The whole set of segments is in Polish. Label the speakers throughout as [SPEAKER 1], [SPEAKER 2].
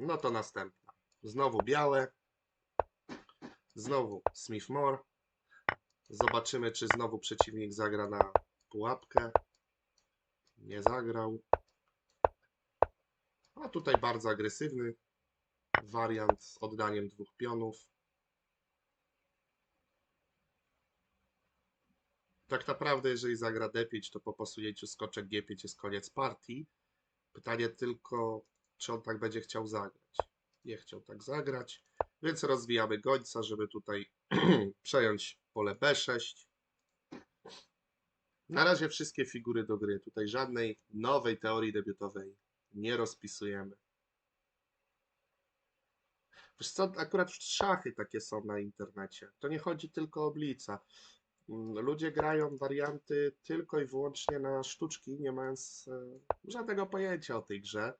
[SPEAKER 1] No to następna. Znowu białe. Znowu Smith-More. Zobaczymy, czy znowu przeciwnik zagra na pułapkę. Nie zagrał. A tutaj bardzo agresywny wariant z oddaniem dwóch pionów. Tak naprawdę, jeżeli zagra D5, to po posunięciu skoczek G5 jest koniec partii. Pytanie tylko, czy on tak będzie chciał zagrać. Nie chciał tak zagrać, więc rozwijamy gońca, żeby tutaj przejąć pole B6. Na razie wszystkie figury do gry. Tutaj żadnej nowej teorii debiutowej nie rozpisujemy. Wiesz co, akurat szachy takie są na internecie. To nie chodzi tylko o blica. Mm, Ludzie grają warianty tylko i wyłącznie na sztuczki, nie mając e, żadnego pojęcia o tej grze.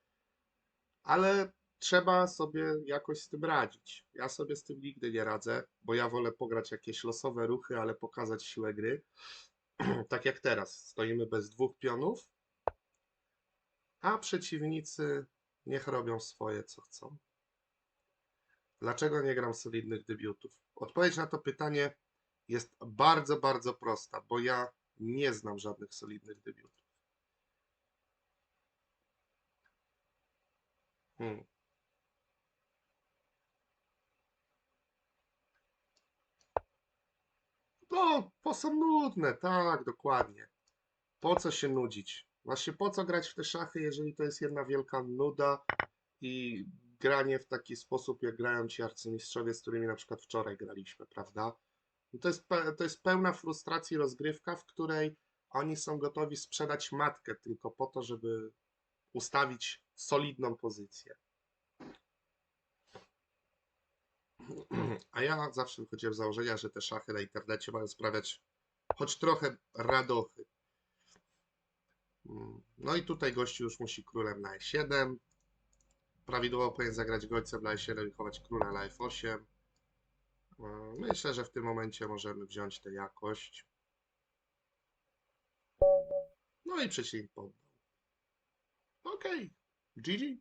[SPEAKER 1] Ale trzeba sobie jakoś z tym radzić. Ja sobie z tym nigdy nie radzę, bo ja wolę pograć jakieś losowe ruchy, ale pokazać siłę gry. tak jak teraz. Stoimy bez dwóch pionów, a przeciwnicy niech robią swoje, co chcą. Dlaczego nie gram solidnych debiutów? Odpowiedź na to pytanie jest bardzo, bardzo prosta, bo ja nie znam żadnych solidnych debiutów. Hmm. No, bo są nudne, tak, dokładnie. Po co się nudzić? Właśnie po co grać w te szachy, jeżeli to jest jedna wielka nuda i granie w taki sposób, jak grają ci arcymistrzowie, z którymi na przykład wczoraj graliśmy, prawda? No To jest, to jest pełna frustracji rozgrywka, w której oni są gotowi sprzedać matkę tylko po to, żeby ustawić solidną pozycję. A ja zawsze wychodziłem z założenia, że te szachy na internecie mają sprawiać choć trochę radochy. No i tutaj gościu już musi królem na e7. Prawidłowo powinien zagrać gońcem na e7 i chować króla na f8. Mm, Myślę, że w tym momencie możemy wziąć tę jakość. No i przeciwnik poddał. okay, GG.